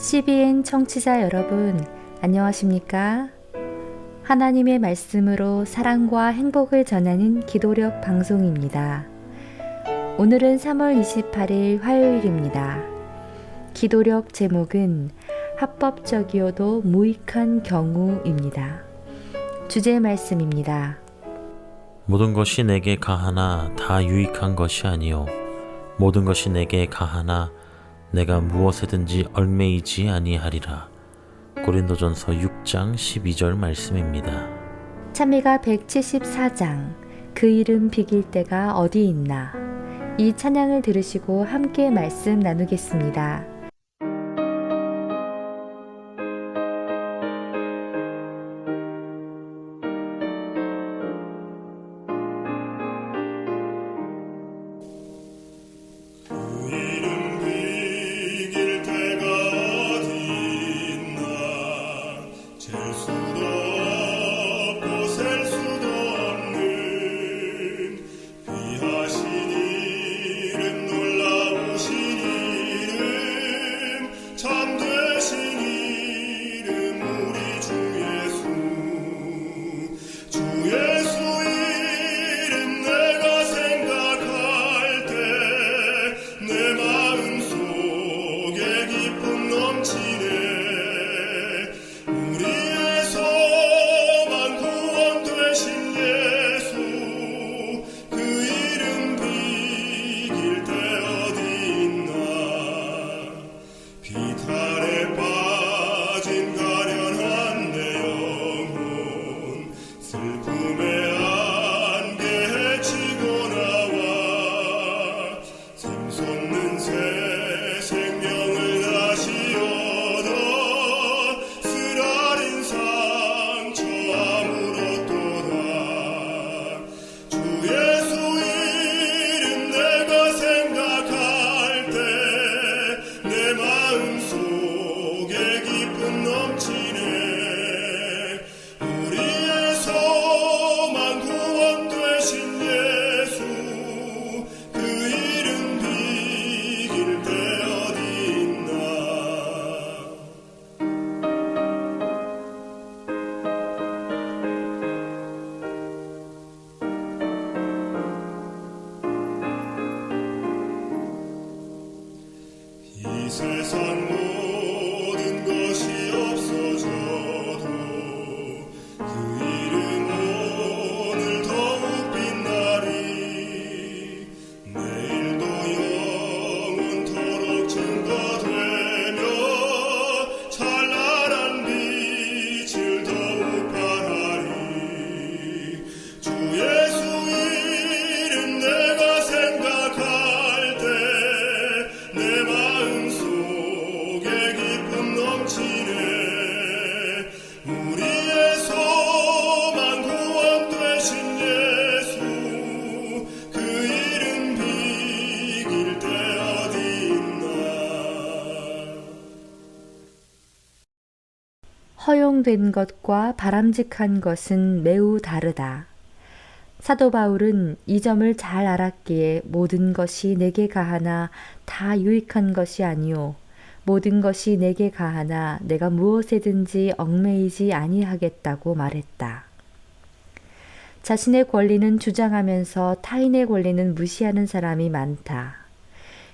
CBN 청취자 여러분, 안녕하십니까? 하나님의 말씀으로 사랑과 행복을 전하는 기도력 방송입니다. 오늘은 3월 28일 화요일입니다. 기도력 제목은 합법적이어도 무익한 경우입니다. 주제 말씀입니다. 모든 것이 내게 가하나 다 유익한 것이 아니요 모든 것이 내게 가하나 내가 무엇에든지 얼매이지 아니하리라. 고린도전서 6장 12절 말씀입니다. 찬미가 174장 그 이름 비길 때가 어디 있나 이 찬양을 들으시고 함께 말씀 나누겠습니다. 이 허용된 것과 바람직한 것은 매우 다르다. 사도 바울은 이 점을 잘 알았기에 모든 것이 내게 가하나 다 유익한 것이 아니요 모든 것이 내게 가하나 내가 무엇에든지 얽매이지 아니하겠다고 말했다. 자신의 권리는 주장하면서 타인의 권리는 무시하는 사람이 많다.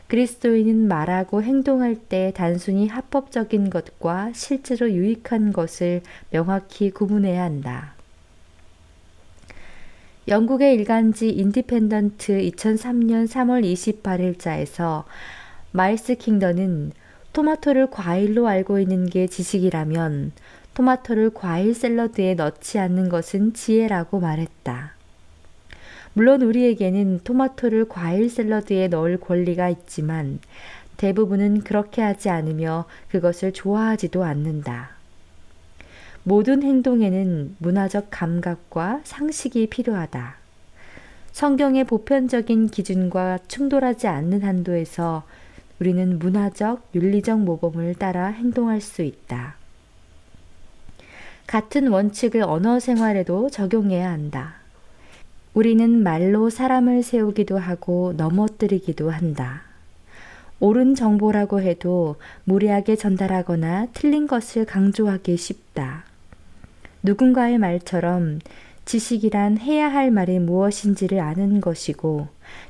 그리스도인은 말하고 행동할 때 단순히 합법적인 것과 실제로 유익한 것을 명확히 구분해야 한다. 영국의 일간지 인디펜던트 2003년 3월 28일자에서 마일스 킹던은 토마토를 과일로 알고 있는 게 지식이라면 토마토를 과일 샐러드에 넣지 않는 것은 지혜라고 말했다. 물론 우리에게는 토마토를 과일 샐러드에 넣을 권리가 있지만 대부분은 그렇게 하지 않으며 그것을 좋아하지도 않는다. 모든 행동에는 문화적 감각과 상식이 필요하다. 성경의 보편적인 기준과 충돌하지 않는 한도에서 우리는 문화적, 윤리적 모범을 따라 행동할 수 있다. 같은 원칙을 언어 생활에도 적용해야 한다. 우리는 말로 사람을 세우기도 하고 넘어뜨리기도 한다. 옳은 정보라고 해도 무리하게 전달하거나 틀린 것을 강조하기 쉽다. 누군가의 말처럼 지식이란 해야 할 말이 무엇인지를 아는 것이고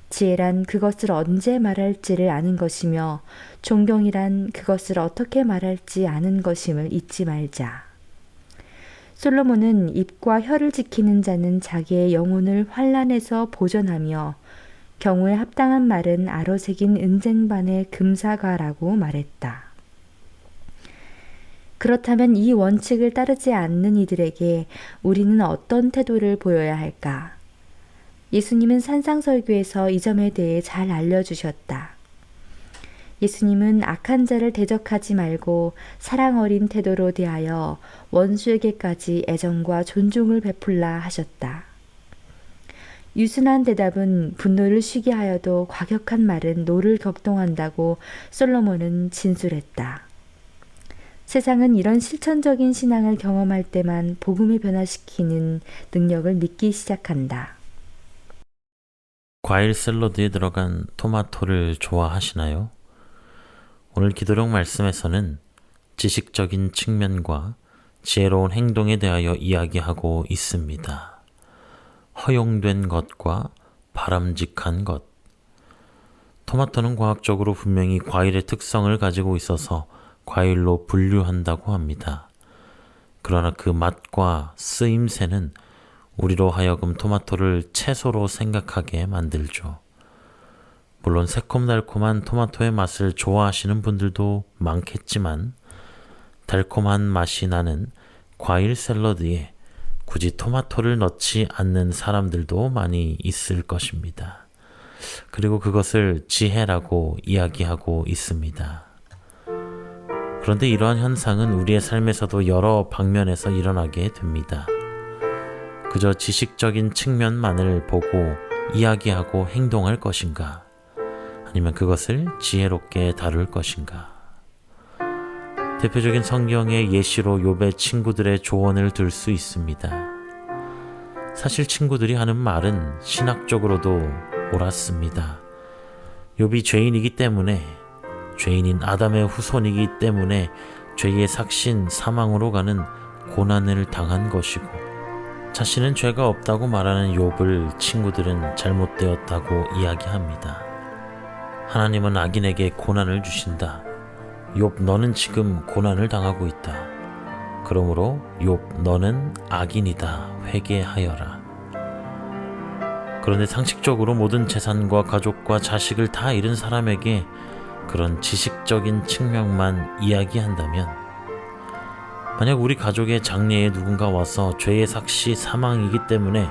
지혜란 그것을 언제 말할지를 아는 것이며 존경이란 그것을 어떻게 말할지 아는 것임을 잊지 말자. 솔로몬은 입과 혀를 지키는 자는 자기의 영혼을 환란에서 보존하며 경우에 합당한 말은 아로 새긴 은쟁반의 금사과라고 말했다. 그렇다면 이 원칙을 따르지 않는 이들에게 우리는 어떤 태도를 보여야 할까? 예수님은 산상설교에서 이 점에 대해 잘 알려주셨다. 예수님은 악한 자를 대적하지 말고 사랑 어린 태도로 대하여 원수에게까지 애정과 존중을 베풀라 하셨다. 유순한 대답은 분노를 쉬게 하여도 과격한 말은 노를 격동한다고 솔로몬은 진술했다. 세상은 이런 실천적인 신앙을 경험할 때만 복음을 변화시키는 능력을 믿기 시작한다. 과일 샐러드에 들어간 토마토를 좋아하시나요? 오늘 기도록 말씀에서는 지식적인 측면과 지혜로운 행동에 대하여 이야기하고 있습니다. 허용된 것과 바람직한 것. 토마토는 과학적으로 분명히 과일의 특성을 가지고 있어서 과일로 분류한다고 합니다. 그러나 그 맛과 쓰임새는 우리로 하여금 토마토를 채소로 생각하게 만들죠. 물론 새콤달콤한 토마토의 맛을 좋아하시는 분들도 많겠지만 달콤한 맛이 나는 과일 샐러드에 굳이 토마토를 넣지 않는 사람들도 많이 있을 것입니다. 그리고 그것을 지혜라고 이야기하고 있습니다. 그런데 이러한 현상은 우리의 삶에서도 여러 방면에서 일어나게 됩니다. 그저 지식적인 측면만을 보고 이야기하고 행동할 것인가? 아니면 그것을 지혜롭게 다룰 것인가? 대표적인 성경의 예시로 욥의 친구들의 조언을 들 수 있습니다. 사실 친구들이 하는 말은 신학적으로도 옳았습니다. 욥이 죄인이기 때문에 죄인인 아담의 후손이기 때문에 죄의 삭신 사망으로 가는 고난을 당한 것이고 자신은 죄가 없다고 말하는 욥을 친구들은 잘못되었다고 이야기합니다. 하나님은 악인에게 고난을 주신다. 욥 너는 지금 고난을 당하고 있다. 그러므로 욥 너는 악인이다. 회개하여라. 그런데 상식적으로 모든 재산과 가족과 자식을 다 잃은 사람에게 그런 지식적인 측면만 이야기한다면 만약 우리 가족의 장례에 누군가 와서 죄의 삭시 사망이기 때문에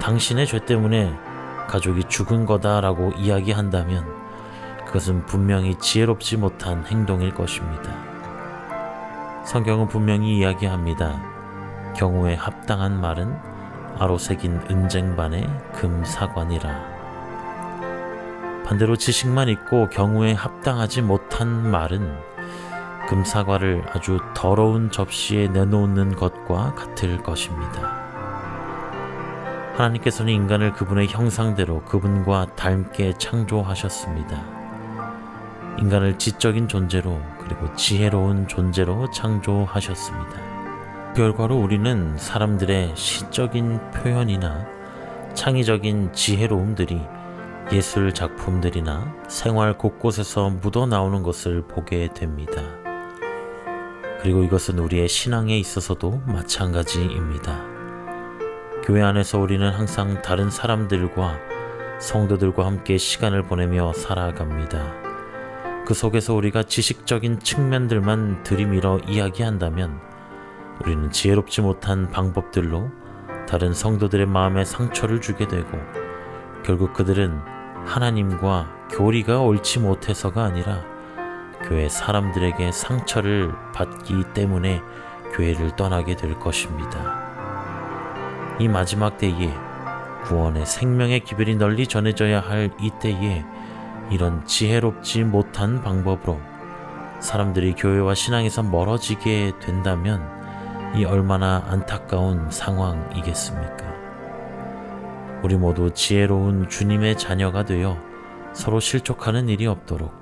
당신의 죄 때문에 가족이 죽은 거다라고 이야기한다면 그것은 분명히 지혜롭지 못한 행동일 것입니다. 성경은 분명히 이야기합니다. 경우에 합당한 말은 아로새긴 은쟁반의 금사관이라. 반대로 지식만 있고 경우에 합당하지 못한 말은 금사과를 아주 더러운 접시에 내놓는 것과 같을 것입니다. 하나님께서는 인간을 그분의 형상대로 그분과 닮게 창조하셨습니다. 인간을 지적인 존재로 그리고 지혜로운 존재로 창조하셨습니다. 결과로 우리는 사람들의 시적인 표현이나 창의적인 지혜로움들이 예술 작품들이나 생활 곳곳에서 묻어 나오는 것을 보게 됩니다. 그리고 이것은 우리의 신앙에 있어서도 마찬가지입니다. 교회 안에서 우리는 항상 다른 사람들과 성도들과 함께 시간을 보내며 살아갑니다. 그 속에서 우리가 지식적인 측면들만 들이밀어 이야기한다면 우리는 지혜롭지 못한 방법들로 다른 성도들의 마음에 상처를 주게 되고 결국 그들은 하나님과 교리가 옳지 못해서가 아니라 교회 사람들에게 상처를 받기 때문에 교회를 떠나게 될 것입니다. 이 마지막 때에 구원의 생명의 기별이 널리 전해져야 할 이때에 이런 지혜롭지 못한 방법으로 사람들이 교회와 신앙에서 멀어지게 된다면 이 얼마나 안타까운 상황이겠습니까? 우리 모두 지혜로운 주님의 자녀가 되어 서로 실족하는 일이 없도록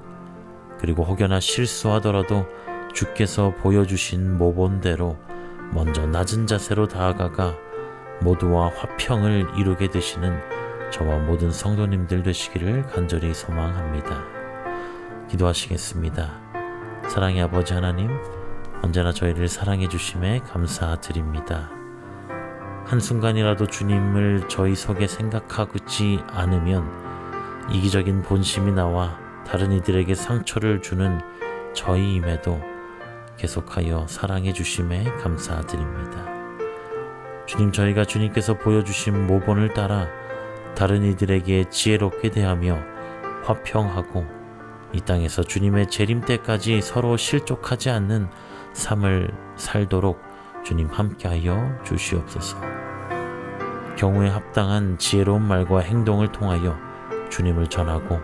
그리고 혹여나 실수하더라도 주께서 보여주신 모본대로 먼저 낮은 자세로 다가가 모두와 화평을 이루게 되시는 저와 모든 성도님들 되시기를 간절히 소망합니다. 기도하시겠습니다. 사랑의 아버지 하나님, 언제나 저희를 사랑해 주심에 감사드립니다. 한순간이라도 주님을 저희 속에 생각하지 않으면 이기적인 본심이 나와 다른 이들에게 상처를 주는 저희임에도 계속하여 사랑해 주심에 감사드립니다. 주님 저희가 주님께서 보여주신 모본을 따라 다른 이들에게 지혜롭게 대하며 화평하고 이 땅에서 주님의 재림 때까지 서로 실족하지 않는 삶을 살도록 주님 함께하여 주시옵소서. 경우에 합당한 지혜로운 말과 행동을 통하여 주님을 전하고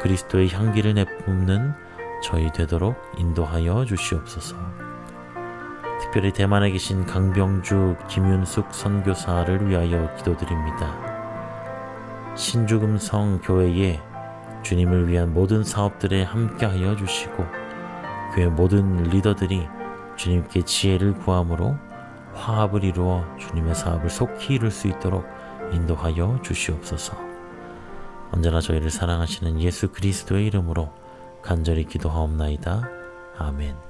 그리스도의 향기를 내뿜는 저희 되도록 인도하여 주시옵소서. 특별히 대만에 계신 강병주 김윤숙 선교사를 위하여 기도드립니다. 신주금성 교회에 주님을 위한 모든 사업들에 함께하여 주시고 교회 모든 리더들이 주님께 지혜를 구함으로 화합을 이루어 주님의 사업을 속히 이룰 수 있도록 인도하여 주시옵소서. 언제나 저희를 사랑하시는 예수 그리스도의 이름으로 간절히 기도하옵나이다. 아멘.